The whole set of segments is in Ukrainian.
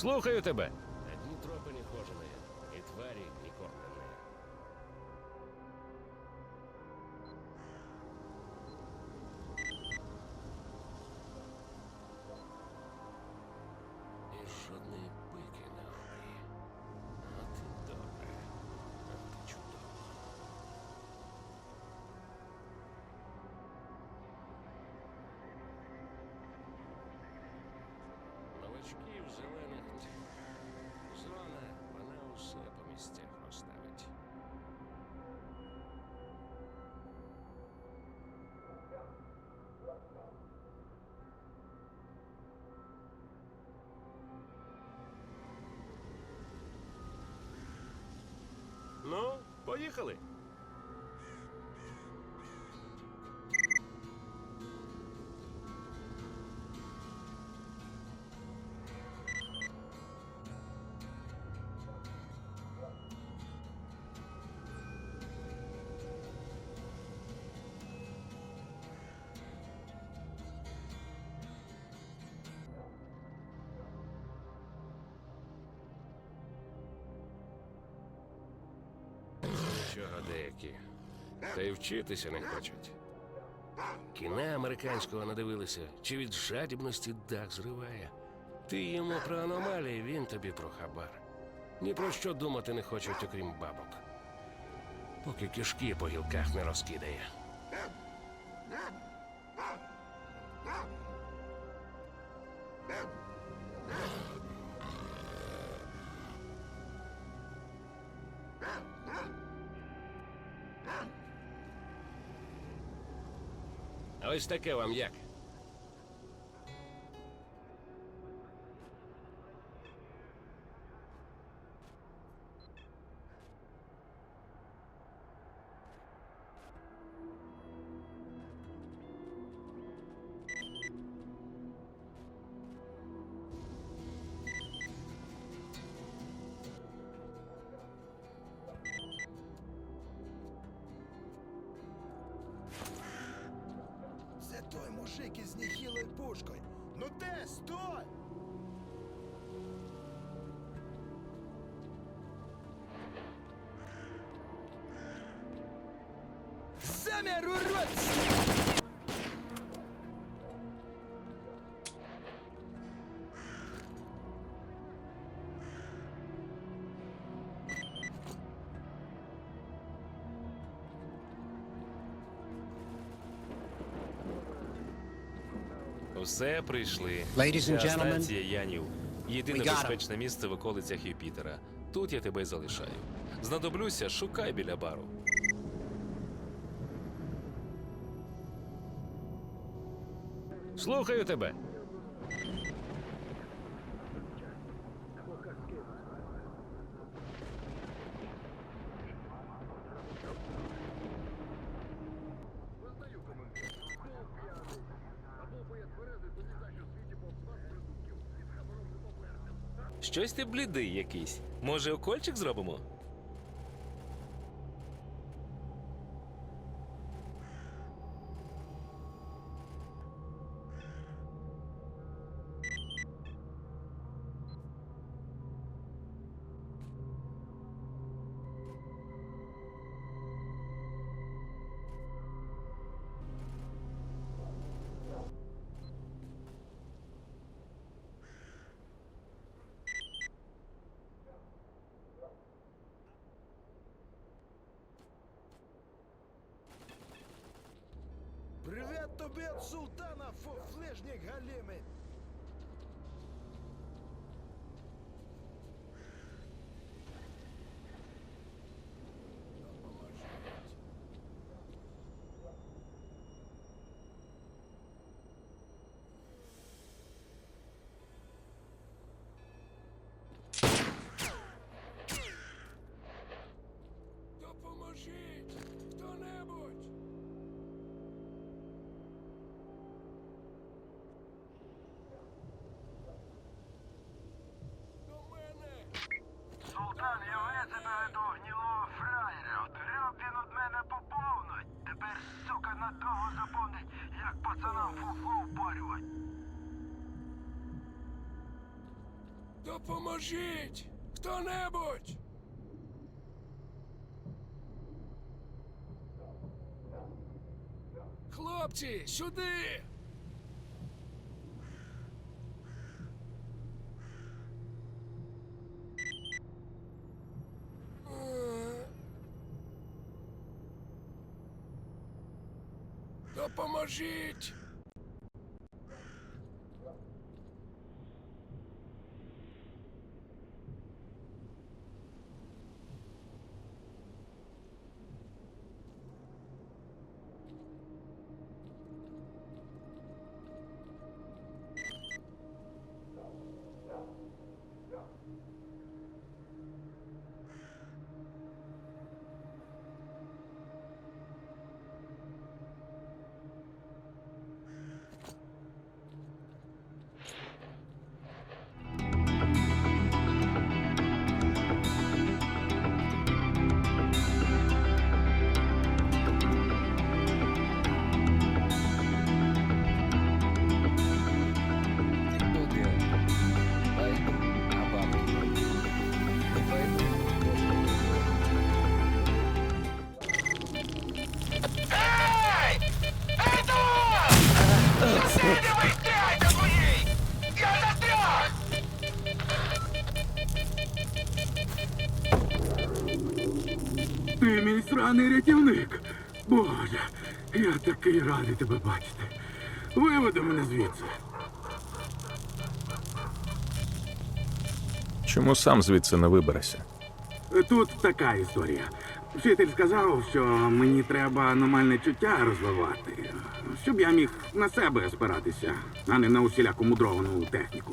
Слухаю тебе. Ну, поїхали. Чого деякі? Та й вчитися не хочуть. Кіна американського надивилися, чи від жадібності дах зриває. Ти йому про аномалії, він тобі про хабар. Ні про що думати не хочуть, окрім бабок. Поки кишки по гілках не розкидає. Ось таке вам як? Пушкою. Ну де, стой! Замер, урод! Все прийшли. Ladies and Ця gentlemen, станція Янів. Єдине we got 'em. безпечне місце в околицях Юпітера. Тут я тебе залишаю. Знадоблюся, шукай біля бару. Слухаю тебе. Щось ти блідий якийсь. Може, окольчик зробимо? Привіт тобі від султана, фуфлежник галімий! Допоможіть! Хто-небудь! Хлопці, сюди! Допоможіть! Боже, я такий радий тебе бачити. Виведи мене звідси. Чому сам звідси не виберешся? Тут така історія. Вчитель сказав, що мені треба аномальне чуття розвивати, щоб я міг на себе спиратися, а не на усіляку мудровану техніку.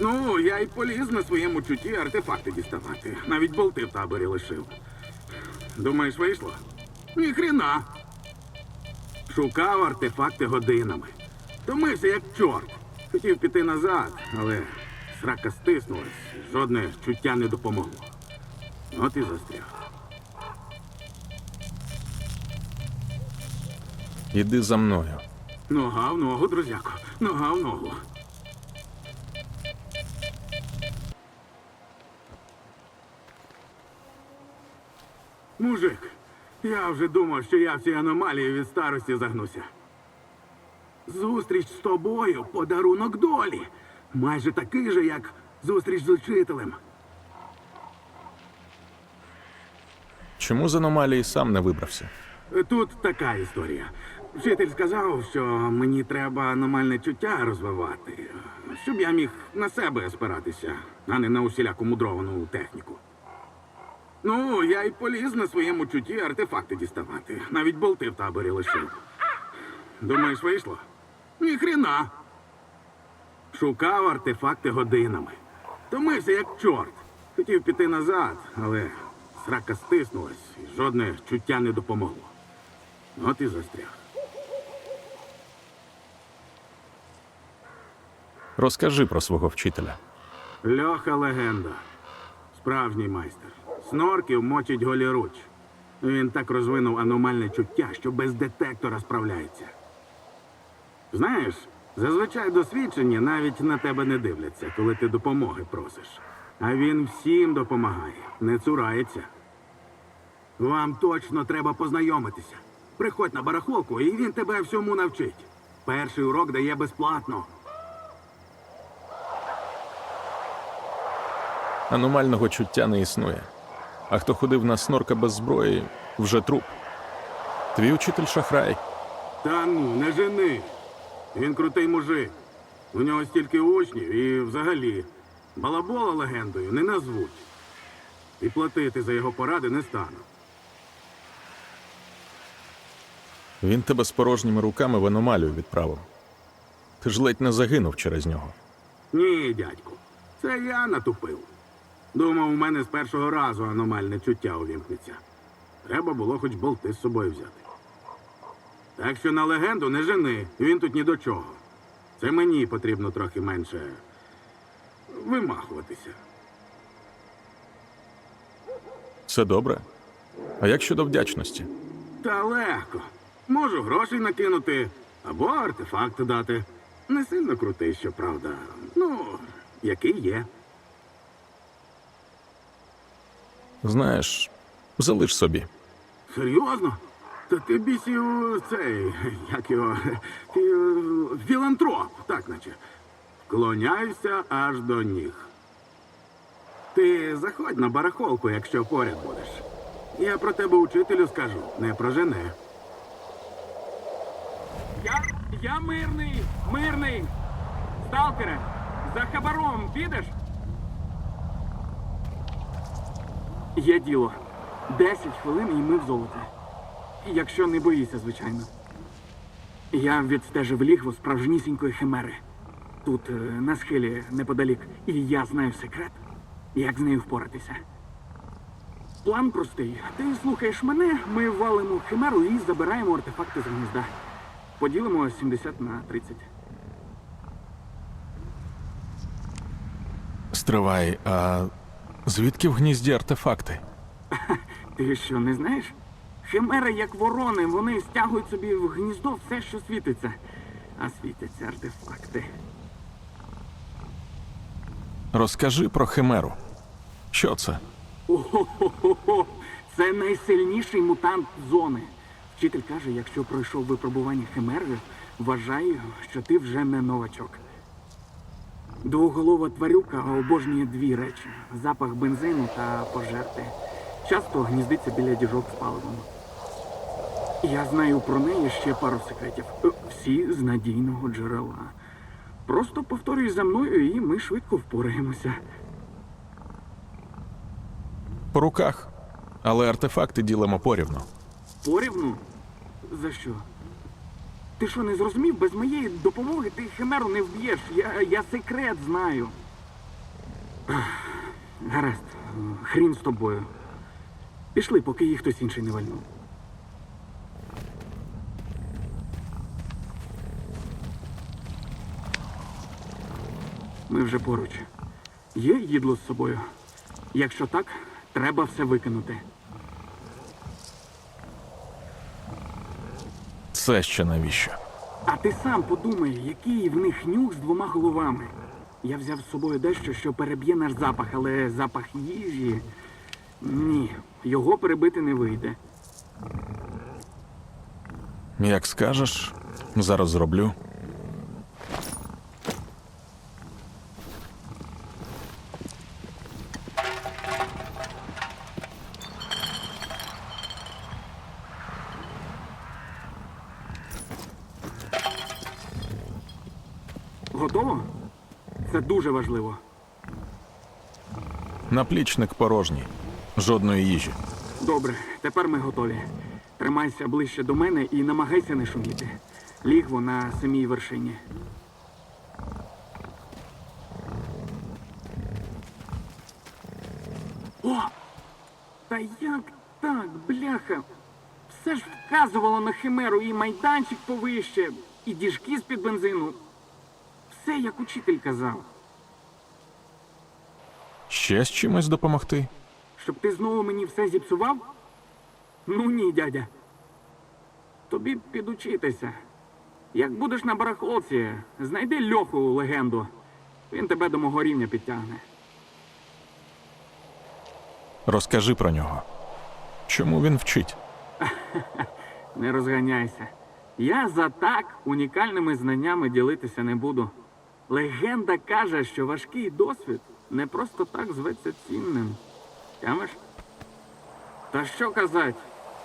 Ну, я й поліз на своєму чутті артефакти діставати. Навіть болти в таборі лишив. Думаєш, вийшло? Ніхрена. Шукав артефакти годинами. Томився як чорт. Хотів піти назад, але срака стиснулась, жодне чуття не допомогло. От і застряг. Іди за мною. Нога в ногу, друзяко. Нога в ногу. Мужик, я вже думав, що я в цій аномалії від старості загнуся. Зустріч з тобою подарунок долі. Майже такий же, як зустріч з учителем. Чому з аномалії сам не вибрався? Тут така історія. Вчитель сказав, що мені треба аномальне чуття розвивати, щоб я міг на себе спиратися, а не на усіляку мудровану техніку. Ну, я й поліз на своєму чутті артефакти діставати. Навіть болти в таборі лишив. Думаєш, вийшло? Ніхрена. Шукав артефакти годинами. Томився як чорт. Хотів піти назад, але срака стиснулась, і жодне чуття не допомогло. От і застряг. Розкажи про свого вчителя. Льоха легенда. Справжній майстер. Снорків мочить голіруч. Він так розвинув аномальне чуття, що без детектора справляється. Знаєш, зазвичай досвідчені навіть на тебе не дивляться, коли ти допомоги просиш. А він всім допомагає, не цурається. Вам точно треба познайомитися. Приходь на барахолку, і він тебе всьому навчить. Перший урок дає безплатно. Аномального чуття не існує. А хто ходив на снорка без зброї, вже труп. Твій учитель шахрай. Та ну, не жени. Він крутий мужик. У нього стільки учнів і взагалі балабола легендою не назвуть. І платити за його поради не стану. Він тебе з порожніми руками в аномалію відправив. Ти ж ледь не загинув через нього. Ні, дядьку, це я натупив. Думав, у мене з першого разу аномальне чуття увімкнеться. Треба було хоч болти з собою взяти. Так що на легенду не жени, він тут ні до чого. Це мені потрібно трохи менше вимахуватися. Все добре. А як щодо вдячності? Та легко. Можу грошей накинути або артефакти дати. Не сильно крутий, щоправда. Ну, який є. Знаєш, залиш собі. Серйозно? Та ти бісів цей, як його, ти е, філантроп, так наче. Вклоняюся аж до ніг. Ти заходь на барахолку, якщо поряд будеш. Я про тебе учителю скажу, не прожене. Я, я мирний, мирний. Сталкере, за хабаром підеш? Є діло. Десять хвилин і ми в золоті. Якщо не боїся, звичайно. Я відстежив лігво справжнісінької химери. Тут, е, на схилі, неподалік. І я знаю секрет, як з нею впоратися. План простий. Ти слухаєш мене, ми валимо химеру і забираємо артефакти з гнізда. Поділимо 70 на 30. Стривай, а звідки в гнізді артефакти? Ти що, не знаєш? Химери, як ворони, вони стягують собі в гніздо все, що світиться. А світяться артефакти. Розкажи про химеру. Що це? О-хо-хо-хо! Це найсильніший мутант зони. Вчитель каже, якщо пройшов випробування химерою, вважаю, що ти вже не новачок. Двоголова тварюка обожнює дві речі: запах бензину та пожерти. Часто гніздиться біля діжок з паливом. Я знаю про неї ще пару секретів. Е, Всі з надійного джерела. Просто повторюй за мною, і ми швидко впораємося. По руках. Але артефакти ділимо порівну. Порівну? За що? Ти що, не зрозумів? Без моєї допомоги ти химеру не вб'єш. Я, я секрет знаю. Гаразд, хрін з тобою. Пішли, поки їх хтось інший не вальнув. Ми вже поруч. Є їдло з собою? Якщо так, треба все викинути. Це ще навіщо? А ти сам подумай, який в них нюх з двома головами. Я взяв з собою дещо, що переб'є наш запах, але запах їжі. Ні, його перебити не вийде. Як скажеш, зараз зроблю. Готово? Це дуже важливо. Наплічник порожній. Жодної їжі. Добре, тепер ми готові. Тримайся ближче до мене і намагайся не шуміти. Лігво на самій вершині. О! Та як так, бляха? Все ж вказувало на химеру і майданчик повище, і діжки з-під бензину. Все, як учитель казав. Ще з чимось допомогти? Щоб ти знову мені все зіпсував? Ну ні, дядя. Тобі підучитися. Як будеш на барахолці, знайди льоху легенду. Він тебе до мого рівня підтягне. Розкажи про нього. Чому він вчить? Не розганяйся. Я за так унікальними знаннями ділитися не буду. Легенда каже, що важкий досвід не просто так зветься цінним. Тямиш? Та що казать?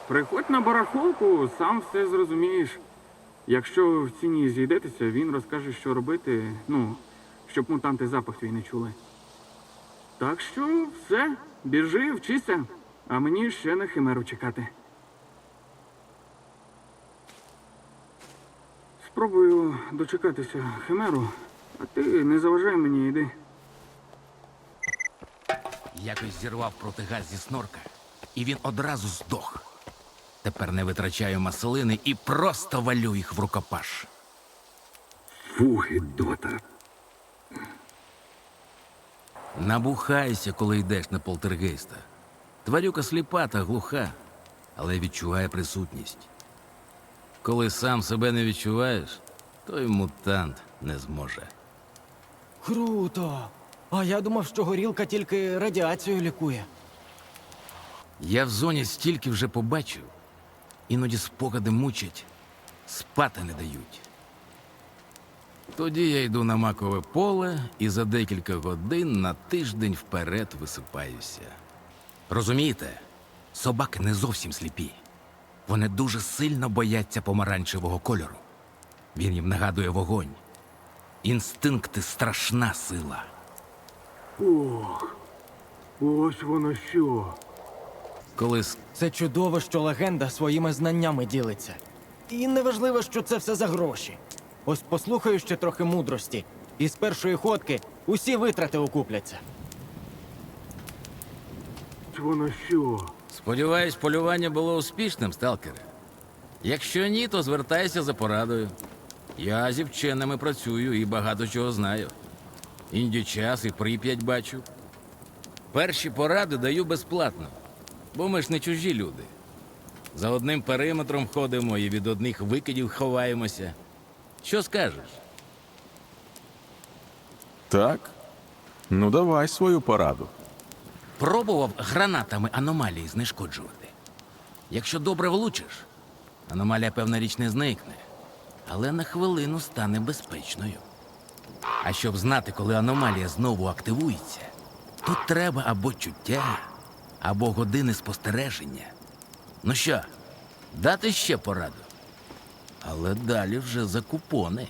Приходь на барахолку, сам все зрозумієш. Якщо в ціні зійдетеся, він розкаже, що робити, ну, щоб мутанти запах твій не чули. Так що все, біжи, вчися, а мені ще на химеру чекати. Спробую дочекатися химеру, а ти не заважай мені, йди. Якось зірвав протигаз зі снорка, і він одразу здох. Тепер не витрачаю маслини і просто валю їх в рукопаш. Фу, гидота. Набухайся, коли йдеш на полтергейста. Тварюка сліпа та глуха, але відчуває присутність. Коли сам себе не відчуваєш, то й мутант не зможе. Круто! А я думав, що горілка тільки радіацію лікує. Я в зоні стільки вже побачив, іноді спогади мучать, спати не дають. Тоді я йду на макове поле і за декілька годин на тиждень вперед висипаюся. Розумієте, собаки не зовсім сліпі. Вони дуже сильно бояться помаранчевого кольору. Він їм нагадує вогонь. Інстинкти страшна сила. Ох, ось воно що. Коли Це чудово, що легенда своїми знаннями ділиться. І неважливо, що це все за гроші. Ось послухаю ще трохи мудрості, і з першої ходки усі витрати окупляться. Ось воно що. Сподіваюсь, полювання було успішним, сталкере. Якщо ні, то звертайся за порадою. Я зі вченими працюю і багато чого знаю. Інді час і прип'ять бачу. Перші поради даю безплатно, бо ми ж не чужі люди. За одним периметром ходимо і від одних викидів ховаємося. Що скажеш? Так? Ну, давай свою пораду. Пробував гранатами аномалії знешкоджувати. Якщо добре влучиш, аномалія, певна річ, не зникне, але на хвилину стане безпечною. А щоб знати, коли аномалія знову активується, тут треба або чуття, або години спостереження. Ну що, дати ще пораду? Але далі вже за купони.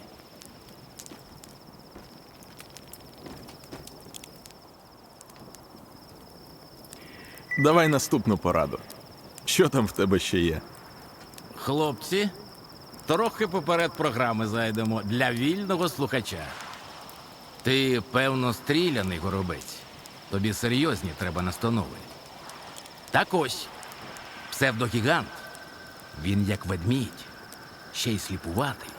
Давай наступну пораду. Що там в тебе ще є? Хлопці, трохи поперед програми зайдемо для вільного слухача. Ти, певно, стріляний горобець. Тобі серйозні треба настанови. Так ось, псевдогігант. Він як ведмідь, ще й сліпуватий.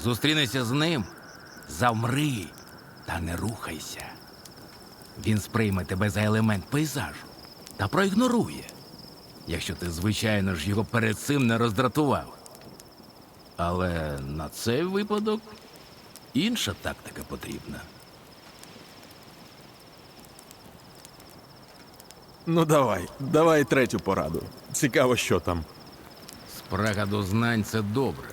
Зустрінися з ним, завмри та не рухайся. Він сприйме тебе за елемент пейзажу та проігнорує якщо ти, звичайно ж, його перед цим не роздратував. Але на цей випадок інша тактика потрібна. Ну давай, давай третю пораду. Цікаво, що там. Спрага до знань це добре.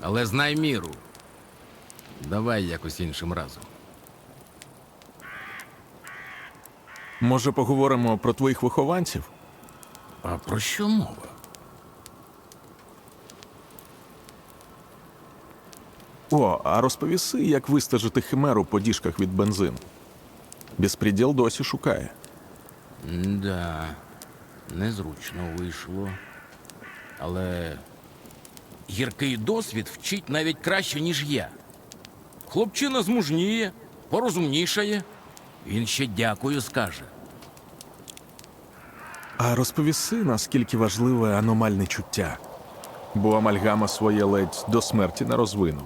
Але знай міру. Давай якось іншим разом. Може, поговоримо про твоїх вихованців? А про що мова? О, а розповіси, як вистежити химеру по діжках від бензину. Безпреділ досі шукає. Да, незручно вийшло. Але гіркий досвід вчить навіть краще, ніж я. Хлопчина змужніє, порозумнішає. Він ще дякую скаже. А розповіси, наскільки важливе аномальне чуття. Бо амальгама своє ледь до смерті не розвинув.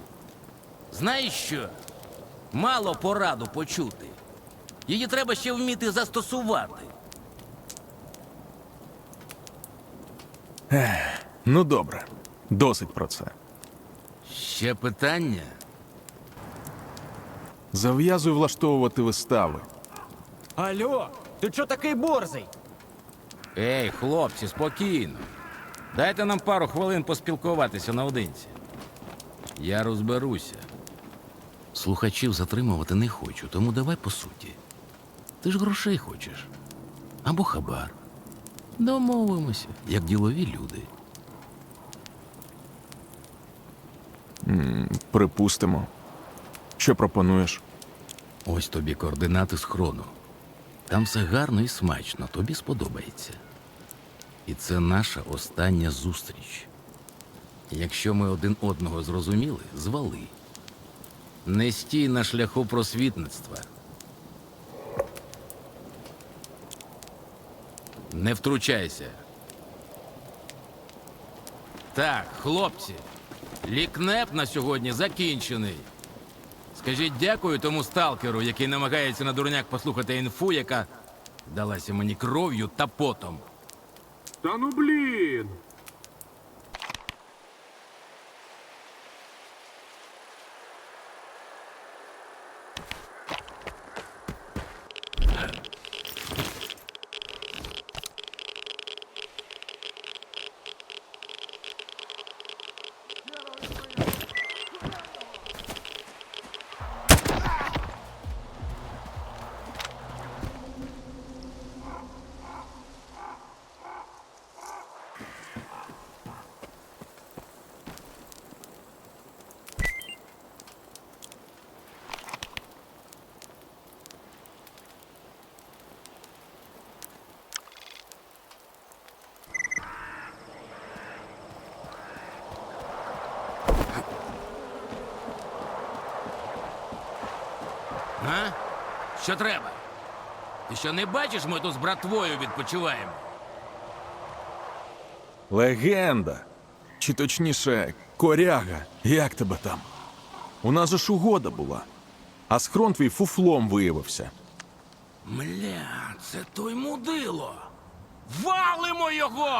Знаєш що? Мало пораду почути. Її треба ще вміти застосувати. Ну добре, досить про це. Ще питання? Зав'язуй влаштовувати вистави. Алло, ти чо такий борзий? Ей, хлопці, спокійно. Дайте нам пару хвилин поспілкуватися наодинці. Я розберуся. Слухачів затримувати не хочу, тому давай по суті. Ти ж грошей хочеш. Або хабар. Домовимося, як ділові люди. Припустимо. Що пропонуєш? Ось тобі координати схрону. Там все гарно і смачно, тобі сподобається. І це наша остання зустріч. Якщо ми один одного зрозуміли, звали. Не стій на шляху просвітництва. Не втручайся. Так, хлопці, лікнеп на сьогодні закінчений. Скажіть дякую тому сталкеру, який намагається на дурняк послухати інфу, яка далася мені кров'ю та потом. Та ну блін. А? Що треба? Ти що не бачиш, ми тут з братвою відпочиваємо? Легенда. Чи точніше, коряга, як тебе там? У нас же ж угода була. А схрон твій фуфлом виявився. Мля, це той мудило. Валимо його!